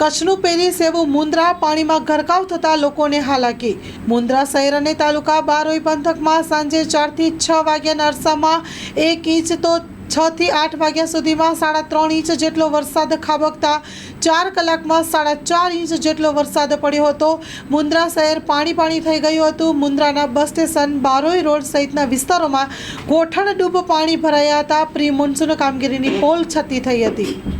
કચ્છનું પેરી સેવું મુન્દ્રા પાણીમાં ગરકાવ થતા લોકોને હાલાકી. મુન્દ્રા શહેર અને તાલુકા બારોઈ પંથકમાં સાંજે ચારથી છ વાગ્યાના અરસામાં એક ઇંચ તો છ થી આઠ વાગ્યા સુધીમાં સાડા ત્રણ ઇંચ જેટલો વરસાદ ખાબકતા ચાર કલાકમાં સાડા ચાર ઇંચ જેટલો વરસાદ પડ્યો હતો. મુન્દ્રા શહેર પાણી પાણી થઈ ગયું હતું. મુન્દ્રાના બસ સ્ટેશન બારોઈ રોડ સહિતના વિસ્તારોમાં ગોઠણ ડૂબ પાણી ભરાયા હતા. પ્રી મોન્સૂન કામગીરીની પોલ છતી થઈ હતી.